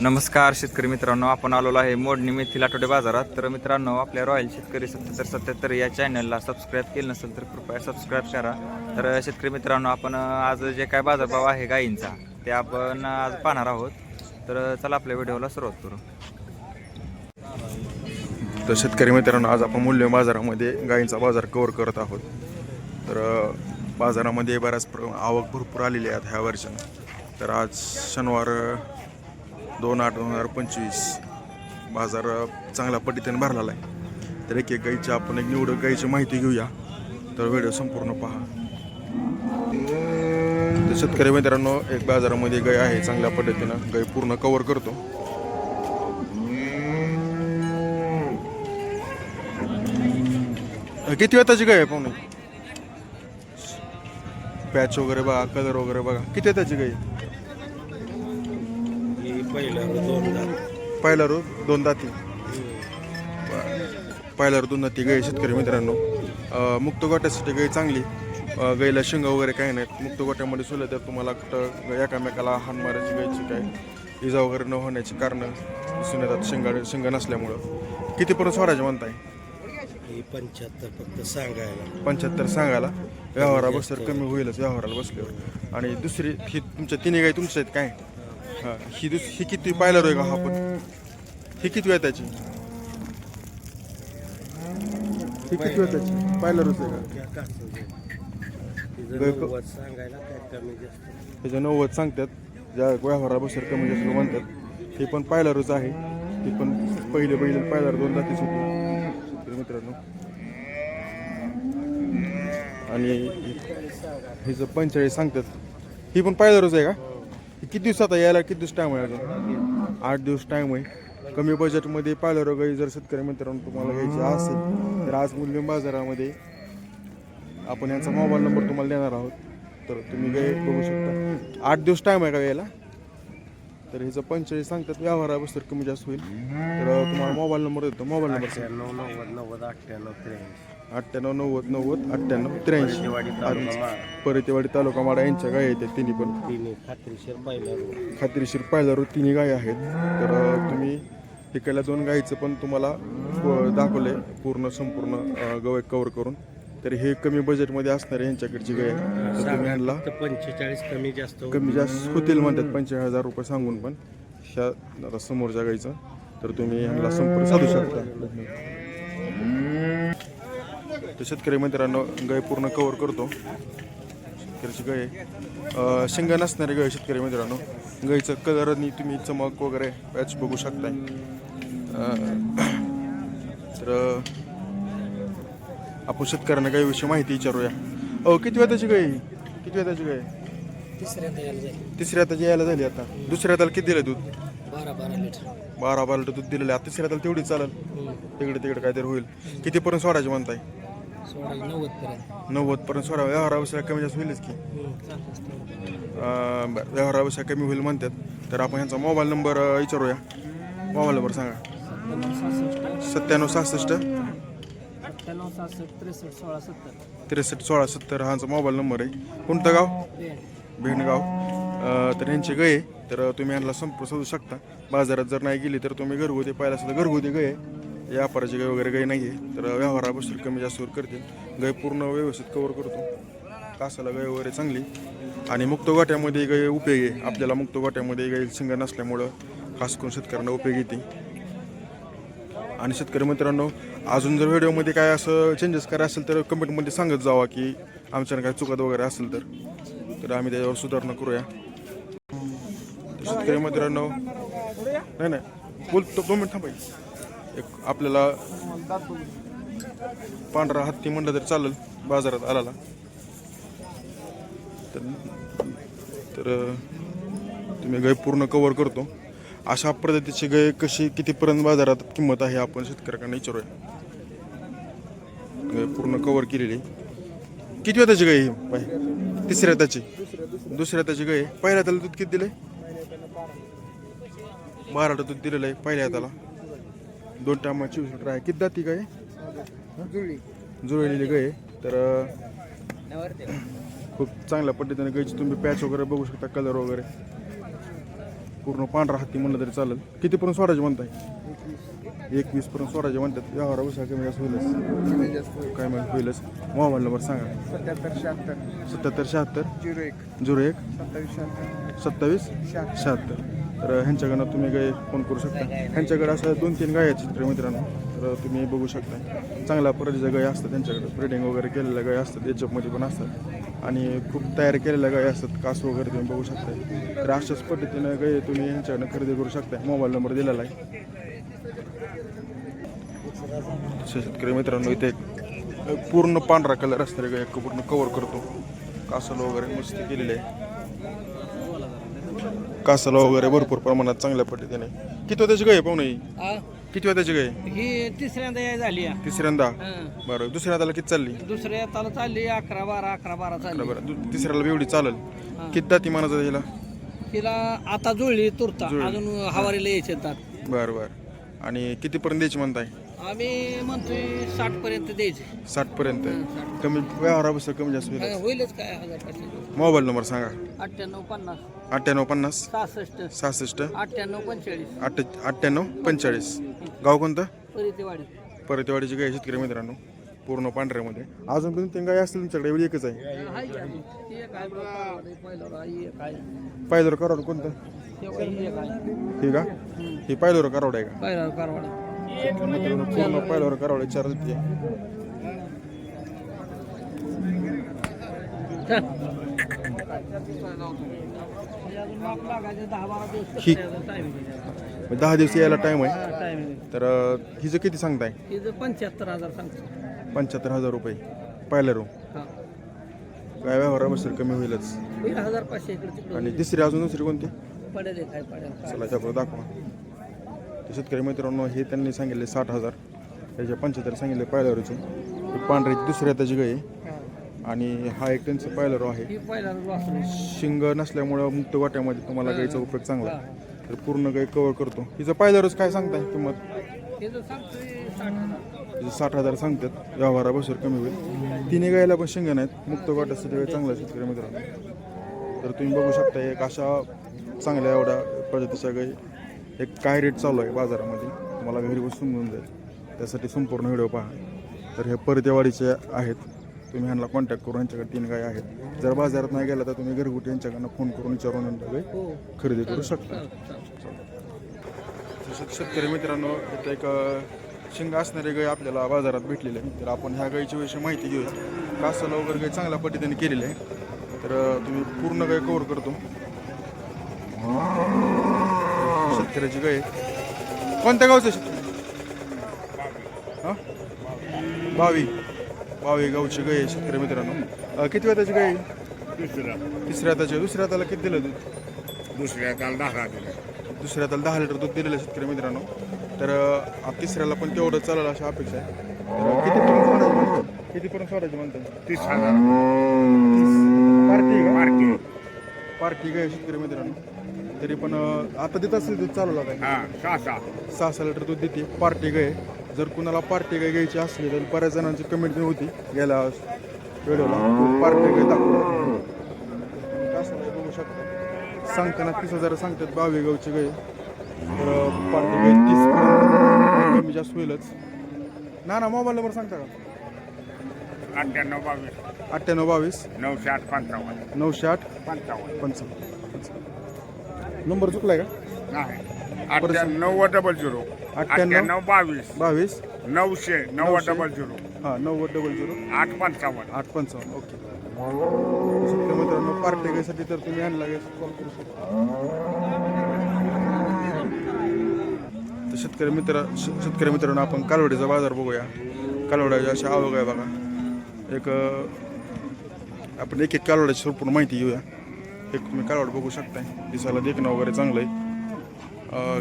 नमस्कार शेतकरी मित्रांनो आपण आलेलो आहे मोडणी मेथील आठवडे बाजारात. तर मित्रांनो आपल्या रॉयल शेतकरी सत्याहत्तर सत्याहत्तर या चॅनलला सबस्क्राईब केलं नसेल तर कृपया सबस्क्राईब करा. तर शेतकरी मित्रांनो आपण आज जे काय बाजारभाव आहे गायींचा ते आपण आज पाहणार आहोत. तर चला आपल्या व्हिडिओला सुरुवात करू. तर शेतकरी मित्रांनो आज आपण मूल्य बाजारामध्ये गायींचा बाजार कव्हर करत आहोत. तर बाजारामध्ये बऱ्याच प्र आवक भरपूर आलेली आहेत ह्या वर्षानं. तर आज शनिवार दोन आठ दोन हजार पंचवीस बाजार चांगल्या पद्धतीने भरलेला आहे. तर एक एक गाईची आपण एक निवडक गाईची माहिती घेऊया. तर व्हिडिओ संपूर्ण पहा. तर शेतकरी मित्रांनो एक बाजारामध्ये गाय आहे चांगल्या पद्धतीनं गाय पूर्ण कवर करतो. किती वेताची गाय आहे पाहुणे? पॅच वगैरे बघा कलर वगैरे बघा. किती वेताची गाय आहे? पहिलं दोन दात. पहिला रोज दोन दाती. पहिला रोज दोन दाती गाय शेतकरी मित्रांनो. अं, मुक्त गोट्यासाठी गाय चांगली. अं, गाईला शिंग वगैरे काही नाहीत. मुक्त गोट्यामध्ये सोडलं तर तुम्हाला कुठं एकामेकाला हान मारायची गायची काय इजा वगैरे न होण्याची कारणं दिसून येतात शिंगा शिंग नसल्यामुळं. कितीपर्यंत स्वराज म्हणताय? ही पंच्याहत्तर फक्त सांगायला. पंच्याहत्तर सांगायला. व्यवहारा बसल्यावर कमी होईलच व्यवहाराला बसल्यावर. आणि दुसरी ही तुमच्या तिन्ही गाई तुमच्या आहेत काय? हां. ही दुस ही किती पाहिलं रोय का हा पण? ही किती वेळ त्याची? ही किती वेळ त्याची? पाहिलं रोज आहे का. तिचं नव्वद सांगायला काय कमी जास्त. त्याच्या नव्वद सांगतात. ज्या व्यवहारा बसल्यावर कमी जास्त म्हणतात. हे पण पाहिलं रोज आहे. ती पण पहिले पहिले पाहिलं दोन जातीच होती. मित्रांनो. आणि हिचं पंचेचाळीस सांगतात ही पण पाहिलं रोज आहे का? ही किती दिवसात आहे? यायला किती दिवस टाईम आहे अजून? आठ दिवस टाईम आहे. कमी बजेटमध्ये पाहिलं गाई जर शेतकरी मित्रांनो तुम्हाला घ्यायची असेल तर आज मूल्य बाजारामध्ये आपण यांचा मोबाईल नंबर तुम्हाला देणार आहोत. तर तुम्ही गाय बघू शकता. आठ दिवस टाईम आहे का यायला? तर ह्याचं पंचेचाळीस सांगतात व्यवहारा बसतर कमी जास्त होईल. तर तुम्हाला मोबाईल नंबर देतो मोबाईल नंबर नव्वद नव्वद अठ्ठ्याण्णव त्र्याऐंशी अठ्ठ्याण्णव नव्वद नव्वद अठ्ठ्याण्णव त्र्याऐंशी. तालुका माळा परतेवाडी तालुका माडा यांच्या गाय आहेत तिन्ही पण. तिने खात्रीशीर पहिला रोड. खात्रीशीर पाहिल्यावर तिन्ही गाय आहेत. तर अं, तुम्ही इकडल्या दोन गायीचं पण तुम्हाला दाखवले पूर्ण संपूर्ण अं, गवय कव्हर करून. तर हे कमी बजेटमध्ये असणारे यांच्याकडची गाय आहे तर तुम्ही तर पंचेचाळीस कमी जास्त होईल. कमी जास्त होतील म्हणतात पंचेचाळीस हजार रुपये सांगून पण. ह्या आता समोरच्या गाईचं. तर तुम्ही ह्यांना संपर्क साधू शकता. तर शेतकरी मित्रांनो गाय पूर्ण कव्हर करतो. शेतकऱ्याची गाय शेंगा नसणारी गाय शेतकरी मित्रांनो. गाईचं कलर आणि तुम्ही चमक वगैरे पॅच बघू शकताय. तर आपण शेतकऱ्यांना गायीविषयी माहिती विचारूया. अहो किती वेताची गाय? किती वेताची गाय तिसऱ्या हाताची यायला झाली. आता दुसऱ्या हाताला किती दिलं दूध? बारा बारा लिटर. बारा बारा लिटर दूध दिलेलं आहे. आता तिसऱ्या हाताला तेवढी चालेल. तिकडे तिकडे काहीतरी होईल. कितीपर्यंत सोडायचे म्हणताय? सोळा नव्वद पर्यंत नव्वद पर्यंत सोडा व्यवहाराविषयी कमी जास्त होईलच की. बरं, व्यवहाराविषयी कमी होईल म्हणतात. तर आपण यांचा मोबाईल नंबर विचारूया. मोबाईल नंबर सांगा. सत्त्याण्णव सहासष्ट. त्रेसष्ट सोळा सत्तर. सोळा हा यांचा मोबाईल नंबर आहे. कोणतं गाव? भेंडगाव. तर यांची गाय. तर तुम्ही यांना संपर्क साधू शकता. बाजारात जर नाही गेली तर तुम्ही घरगुती पाहिला सुद्धा घरगुती गाय. या व्यापाराची गाय वगैरे गाय नाही आहे तर व्यवहारापासून कमी जास्त करते गाय पूर्ण व्यवस्थित कवर करतो. कासाला गाय वगैरे चांगली. आणि मुक्त गोट्यामध्ये गाय उपयोगी आहे. आपल्याला मुक्त गोट्यामध्ये गाय शिंग नसल्यामुळं खास करून शेतकऱ्यांना उपयोगी येते. आणि शेतकरी मित्रांनो अजून जर व्हिडिओमध्ये काय असं चेंजेस करायचं असेल तर कमेंटमध्ये सांगत जावा की आमच्यानं काय चुकत वगैरे असेल तर. तर आम्ही त्याच्यावर सुधारणा करूया. शेतकरी मित्रांनो नाही नाही. बोलतो दोन मिनिट थांबाय एक आपल्याला पांढरा हत्ती म्हणलं तरी चालेल बाजारात आलाला. तर तर तुम्ही गाय पूर्ण कवर करतो. अशा पद्धतीची गाय कशी कितीपर्यंत बाजारात किंमत आहे आपण शेतकऱ्यांना विचारूया. गाय पूर्ण कवर केलेली. किती वेळ त्याची गाय ही? तिसऱ्या त्याची दुसऱ्या त्याची गाय. आहे. पहिल्या त्याला दूध किती दिले बारा दूध दिलेलं आहे पहिल्या त्याला दोन टायमा चोवीस लिटर आहे किती जाती गाय? जुळलेली गाय. तर खूप चांगल्या पद्धतीने गायची तुम्ही पॅच वगैरे बघू शकता कलर वगैरे. पूर्ण पांढरा हत्ती म्हणलं तरी चालेल. कितीपर्यंत सोडायचे म्हणताय? एकवीस पर्यंत सोडायचे म्हणतात. व्यवहार उसा कमी जास्त होईलच. काय माहिती होईलच. मोबाईल नंबर सांगा. सत्याहत्तर शहात्तर. सत्याहत्तर शहात्तर. झिरो एक. झिरो एक. सत्तावीस शहात्तर. सत्तावीस शहात्तर. तर ह्यांच्याकडनं तुम्ही गाय फोन करू शकता. ह्यांच्याकडे असं दोन तीन गाय आहेत चित्र मित्रांनो. तर तुम्ही बघू शकता. चांगल्या प्रतीच्या गाय असतात त्यांच्याकडे ब्रिडिंग वगैरे केलेल्या गाय असतात. एचपमध्ये पण असतात. आणि खूप तयार केलेल्या गाय असतात. कास वगैरे तुम्ही बघू शकता. तर अशाच पद्धतीनं गाय तुम्ही ह्यांच्याकडनं खरेदी करू शकता. मोबाईल नंबर दिलेला आहे. शेतकरी मित्रांनो इथे पूर्ण पांढरा कलर असणारे गाय पूर्ण कवर करतो. कासल वगैरे मस्त केलेले आहे. कासाला वगैरे भरपूर प्रमाणात चांगल्या पद्धतीने. किती त्याची गाय पाहुणे ही? किती त्याची गाय? ही तिसऱ्यांदा याय झाली. तिसऱ्यांदा. बरं दुसऱ्या त्याला किती चालली? दुसऱ्या ताला चालली अकरा बारा अकरा बारा चालली. बरं. दु- तिसऱ्याला एवढी चालेल. किती दाती मानाचं हिला? तिला आता जुळली तुरता. अजून हवारीला यायचे दात. बरं बरं. आणि कितीपर्यंत द्यायची म्हणताय? आम्ही म्हणतोय साठ पर्यंत द्यायचे. साठपर्यंत. साठ. कमी व्यवहारापेक्षा कमी जास्त काय होईलच काय हजार पाचशे मोबाईल नंबर सांगा. अठ्ठ्याण्णव पन्नास. अठ्ठ्याण्णव पन्नास. सहासष्ट. सहासष्ट. अठ्ठ्याण्णव पंचेचाळीस. अठ्ठ अठ्ठ्याण्णव पंचेचाळीस. गाव कोणतं? परितेवाडी. परतवाडीची गाय शेतकरी मित्रांनो. पूर्ण पांढऱ्यामध्ये. अजून पण तीन गाय असतील तुमच्याकडे? एवढी एकच आहे. हाय की अजून? ती एक आहे बघा, पहिल्यावर आहे, एक आहे. पायदर करावं कोणतं? ते आहे. हे का? हे पायदर करावं आहे का? कारवाडा. मित्रांनो पूर्ण पायदर करावं विचार ते हे अजून माप लागायचे दहा बारा दिवस ही- आहे. दहा दिवस यायला टाइम आहे. तर अं, हिचं किती सांगताय? पंच्याहत्तर हजार सांगतो. पंच्याहत्तर हजार रुपये. पहिल्या रो हा. काय व्यवहार बसेल कमी होईलच. होईल हजार पाचशे इकडे तिकडे आणि तिसरी अजून दुसरी कोणती? पडेल एक आहे पडेल. काय. चला त्यापुढे दाखवा. तर शेतकरी मित्रांनो हे त्यांनी सांगितले साठ हजार. त्याचे पंच्याहत्तर सांगितले पहिल्या रोचे ही पांढऱ्याची दुसऱ्या त्याची गाय आहे. आणि हा एक त्यांचं पहिला रो आहे. ही वासरू शिंग नसल्यामुळं मुक्त वाट्यामध्ये तुम्हाला गाईचा उपयोग चांगला आहे. तर पूर्ण गाय कव्हर करतो. हिचं पहिल्या रोज काय सांगताय किंमत? सांगतोय साठ हजार. तिचे साठ हजार सांगतात. व्यवहाराबसर कमी होईल. तिन्ही गायला पण शिंग नाहीत. मुक्त वाट्यासाठी गाय चांगला आहे शेतकरी मित्रांनो. तर तुम्ही बघू शकता एक अशा चांगल्या एवढ्या प्रजातीच्या गाई एक काय रेट चालू आहे बाजारामध्ये. तुम्हाला घरी बसून मिळून जाईल. त्यासाठी संपूर्ण व्हिडिओ पहा. तर हे परतेवाडीचे आहेत. तुम्ही ह्यांना कॉन्टॅक्ट करून यांच्याकडे तीन गाय आहेत. जर बाजारात नाही गेला तर तुम्ही घरगुटी यांच्याकडनं फोन करून विचारून गाय हो. खरेदी करू शकता. शेतकरी मित्रांनो इथं एक शिंग असणारी गाय आपल्याला बाजारात भेटलेली आहे. तर आपण ह्या गायीच्या विषयी माहिती घेऊया. कासाला वगैरे गाय चांगल्या पद्धतीने केलेली आहे. तर तुम्ही पूर्ण गाय कव्हर करतो. शेतकऱ्याची गाय. कोणत्या गावचं शेतकरी? हां? बावी. बावी गावची गाय आहे शेतकरी मित्रांनो. किती वेळ त्याची गाय? दुसऱ्या तिसऱ्या त्याची दुसऱ्या त्याला किती दिलं दूध? दुसऱ्या काल दहा दिले. दुसऱ्या त्याला दहा लिटर दूध दिलेलं आहे शेतकरी मित्रांनो. तर अं, तिसऱ्याला पण तेवढं चालेल अशी अपेक्षा आहे. तर कितीपर्यंत सोडायची म्हणतात कितीपर्यंत सोडायची म्हणतात तीस हजार. पार्टी का? मार्के पार्टी काय शेतकरी मित्रांनो. तरी पण अं, आता देत असेल दूध चालू हा सहा सहा. सहा सहा लिटर दूध देते. पार्टी गाय जर कुणाला पार्टी गाय घ्यायची असली तर बऱ्याच जणांची कमेंट होती गेल्या व्हिडिओला. पार्टी गाय दाखवू कसं नाही बघू शकता. सांगताना तीस हजार सांगतात बावी गावची गाय. तर पार्टी गाय तीस कमी जास्त होईलच. ना ना मोबाईल नंबर सांगता का? अठ्ठ्याण्णव बावीस. अठ्ठ्याण्णव बावीस. नऊशे आठ पंचावन्न. नऊशे आठ पंचावन्न. पंचावन्न. नंबर चुकलाय का? नाही. अठ्ठ्याण्णव डबल झिरो अठ्ठ्याण्णव बावीस. बावीस. नऊशे नव्वद डबल झिरो हां नव्वद डबल झिरो आठ पंचावन्न. आठ पंचावन्न ओके. शेतकरी मित्रांनो पार्टी तर तुम्ही आणला कॉल करू शकता. तर शेतकरी मित्र श- शेतकरी मित्रांनो आपण कालवडीचा बाजार बघूया. कालवड्याची अशा आवक आहे बघा. एक आपण एक एक कालवड्याची संपूर्ण माहिती घेऊया. एक तुम्ही कालवड बघू शकताय. दिसायला देखणं वगैरे चांगलं आहे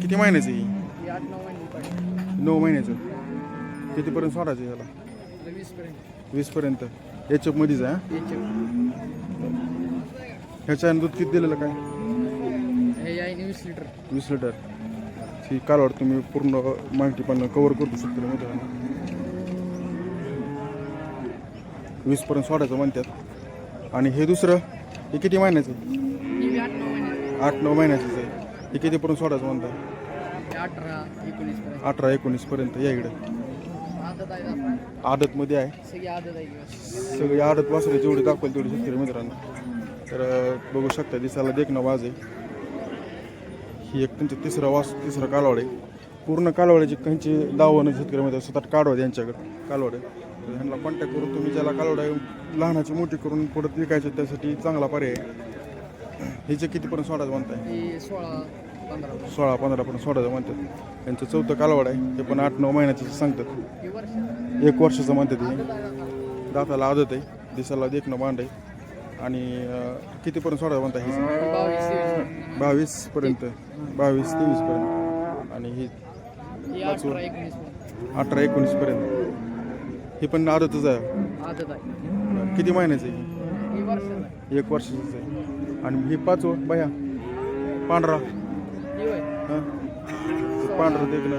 किती महिन्याचं आहे ही नऊ महिन्याचं. कितीपर्यंत सोडायचं याला? वीसपर्यंत. एच आहे ह्याच्या दूध किती दिलेलं काय? वीस लिटर. वीस लिटर ही कालवड तुम्ही पूर्ण माहिती पण कवर करू शकतो मित्रांनो वीसपर्यंत सोडायचं म्हणतात. आणि हे दुसरं हे किती महिन्याचं? आहे? आठ नऊ महिन्याचं महिन्याचंच आहे. हे कितीपर्यंत सोडायचं म्हणतात? अठरा एकोणीस पर्यंत. अठरा एकोणीसपर्यंत या इकडे. आदत आहे आता. आदतमध्ये आहे. सगळी आदत आहे किंवा सगळी आदत वासरे जेवढी दाखवेल तेवढी शेतकरी मित्रांनो. तर अं, बघू शकता दिसायला देखणं वाज आहे. ही एक त्यांचं तिसरा वास तिसरा कालवाड आहे. पूर्ण कालवाड्याची त्यांची दावणं शेतकरी मित्र स्वतः काढवा यांच्याकडे. कालवाड आहे. तर ह्यांना कॉन्टॅक्ट करून तुम्ही ज्याला कालवाड आहे लहानाची मोठी करून परत विकायचं त्यासाठी चांगला पर्याय आहे. हिचे कितीपर्यंत सोडायचं म्हणताय? ही सोळा. पंधरा सोळा पंधरापर्यंत म्हणतात. त्यांचं चौथं कालवाड आहे ते पण आठ नऊ महिन्याचं सांगतात. एक वर्षाचं म्हणतात हे. दाताला आदत आहे दिसाला देखणं बांड आहे. आणि कितीपर्यंत सोळा म्हणता हे? बावीस बावीसपर्यंत बावीस तेवीसपर्यंत आणि ही अठरा एकोणीस पर्यंत. एकोणीसपर्यंत हे पण आदतच आहे. किती महिन्याचं आहे? एक वर्षाचंच आहे. आणि ही पाचवं बया पांढरा. पांढरं देखणं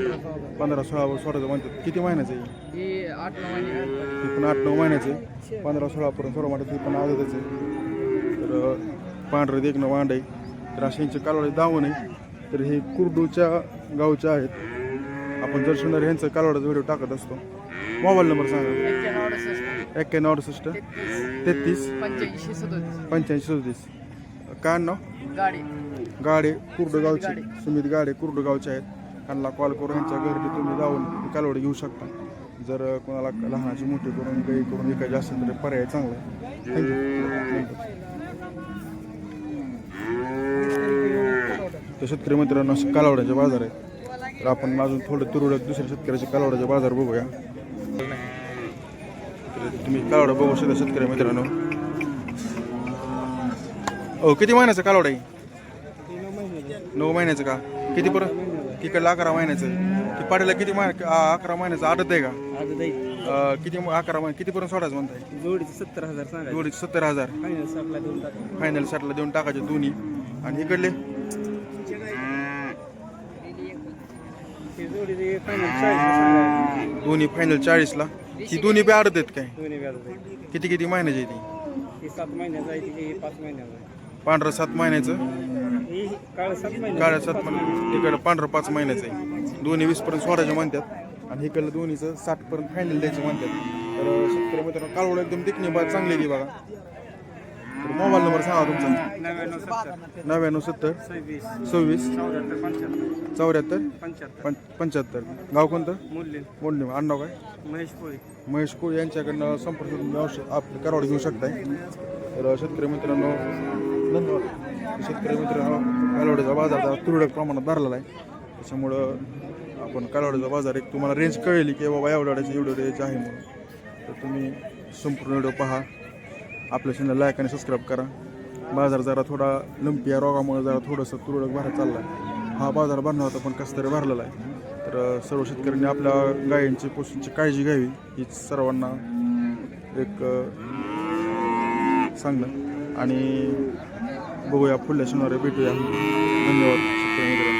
पंधरा सोळा पंधरा सोळा सोडायचं म्हणतात. किती महिन्याचं आहे? ही आठ नऊ महिने ती पण आठ नऊ महिन्याचे आहे. पंधरा सोळापर्यंत सोळा म्हणतात ती पण आदतच आहे. तर पांढरं देखणं वांड आहे. तर असे यांचे कालवाडे दावण आहे. तर हे कुर्डूच्या गावचे आहेत. आपण जर सुंदर यांचं कालवाडाचा व्हिडिओ टाकत असतो. मोबाईल नंबर सांगा. एक्क्याण्णव अडुसष्ट. एक्क्याण्णव अडुसष्ट. तेहतीस. तेहतीस. पंच्याऐंशी सदोतीस. पंच्याऐंशी सदतीस. काय नाव? गाडी. गाडे कुर्डगावचे सुमित गाडे कुर्डगावचे आहेत. त्यांना कॉल करून यांच्या घरी तुम्ही जाऊन कालवडे घेऊ शकता. जर कोणाला लहानाची मोठी करून काही करून विकायची असेल तर पर्याय चांगला आहे. तर शेतकरी मित्रांनो कालवड्याचे बाजार आहे तर आपण अजून थोडं तुरळक दुसऱ्या शेतकऱ्याचे कालवड्याचे बाजार बघूया. तुम्ही कालवडा बघू शकता शेतकरी मित्रांनो. हो किती महिन्याचा कालवडा आहे? नऊ महिन्याचं का? किती पर्यंत तिकडलं अकरा महिन्याचं. ती पाड्याला किती महिने आ- अकरा महिन्याचं आदत आहे का? अं, किती अकरा महिने कितीपर्यंत सोडायचं म्हणताय? जोडीचे सत्तर हजार सांगा जोडीचे सत्तर हजार. फायनल साठला देऊन टाका. फायनल साठला देऊन टाकायचे दोन्ही. आणि इकडले? ते जोडीचे फायनल चाळीसला सांगा दोन्ही फायनल चाळीसला ही दोन्ही बी आडत आहेत काय? दोन्ही व्याज किती किती महिन्याची आहे ती? ही सात महिन्याचं आहे तिथे पाच महिन्याचं आहे. पांढरं सात महिन्याचं. काळ्या सात महिने. इकडं पांढरं पाच महिन्याचं आहे. दोन्ही वीसपर्यंत सोडायचे म्हणतात. आणि इकडलं दोन्हीचं साठपर्यंत फायनल द्यायचं म्हणतात. तर शेतकरी मित्रांनो कालवड एकदम दिखणी बा चांगली आहे बघा तर मोबाईल नंबर सांगा तुमचा. नव्याण्णव सत्तर. सव्वीस. चौऱ्याहत्तर पंच्याहत्तर. गाव कोणतं? मोडणे आडनाव काय? महेश पोळी महेश कोळी यांच्याकडनं संपर्क औषध आपले करवाड घेऊ शकताय. तर शेतकरी मित्रांनो धन्यवाद. शेतकरी मित्र कालवड्याचा बाजार जरा तुरळक प्रमाणात भरलेला आहे. त्याच्यामुळं आपण कालवड्याचा बाजार एक तुम्हाला रेंज कळेल की बाबा एवढ्याची एवढं रेंज आहे म्हणून. तर तुम्ही संपूर्ण व्हिडिओ पहा. आपल्या चॅनल लाईक आणि सबस्क्राईब करा. बाजार जरा थोडा लंपी या रोगामुळे जरा थोडंसं तुरळक भरत चालला आहे हा बाजार भरणार होता पण कसं तरी भरलेला आहे. तर सर्व शेतकऱ्यांनी आपल्या गायींची पशूंची काळजी घ्यावी हीच सर्वांना एक सांगणं. आणि बघूया पुढल्या शनिवारी भेटूया. धन्यवाद.